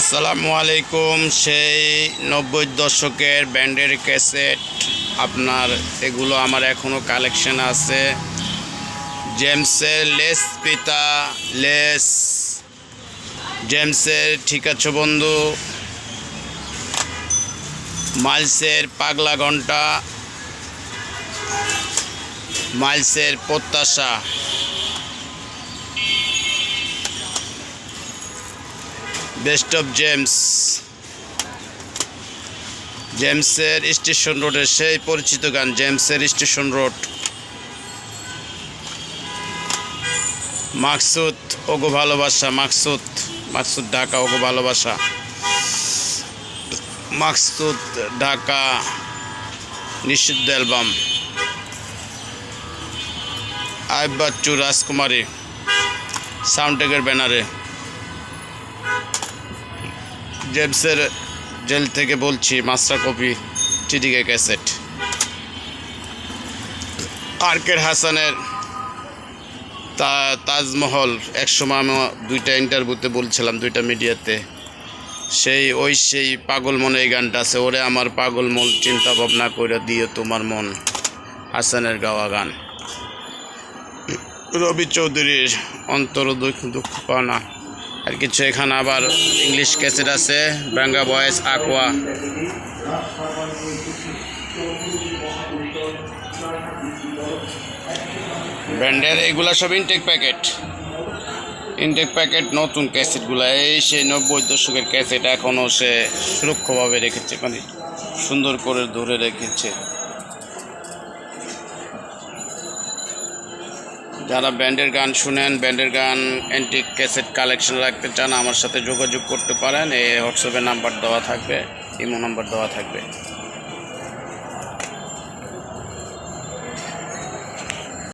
আসসালামু আলাইকুম। সেই নব্বই দশকের ব্যান্ডের ক্যাসেট। আপনার, এগুলো আমার এখনও কালেকশন আছে। জেমসের লেস পিতা, লেস। জেমসের, ঠিক আছে বন্ধু। মাইলসের পাগলা ঘণ্টা। মাইলসের প্রত্যাশা। Best of James. জেমসের স্টেশন রোডের সেই পরিচিত গান, জেমসের স্টেশন রোড। মাকসুদ, ওগো ভালোবাসা, মাকসুদ মাকসুদ ঢাকা, ওগো ভালোবাসা। মাকসুদ ঢাকা, নিষিদ্ধ অ্যালবাম। আইব বাচ্চু রাজকুমারী, সাউন্ডটেকের ব্যানারে। জেমসের জেল থেকে বলছি মাস্টার কপি চিঠিকে ক্যাসেট আর্কের হাসানের তা, তাজমহল, একসময় আমি দুইটা ইন্টারভিউতে বলছিলাম, দুইটা মিডিয়াতে সেই, ওই সেই পাগল মনে এই গানটা আছে, ওরে আমার পাগল মন, চিন্তা ভাবনা করে দিও তোমার মন, হাসানের গাওয়া গান। রবি চৌধুরীর অন্তর দুঃখ দুঃখ পাওনা আর কিছু এখানে আবার ইংলিশ ক্যাসেট আছে ব্যাঙ্গা বয়েস আকোয়া ব্র্যান্ডের এগুলা সব ইনটেক প্যাকেট ইনটেক প্যাকেট নতুন ক্যাসেটগুলো এই সেই নব্বই দশকের ক্যাসেট এখনও সে সুরক্ষভাবে রেখেছে মানে সুন্দর করে ধরে রেখেছে। যারা ব্যান্ডের গান শুনেন, ব্যান্ডের গান অ্যান্টিক ক্যাসেট কালেকশন রাখতে চান, আমার সাথে যোগাযোগ করতে পারেন। এই হোয়াটসঅ্যাপে নাম্বার দেওয়া থাকবে ইমো নাম্বার দেওয়া থাকবে।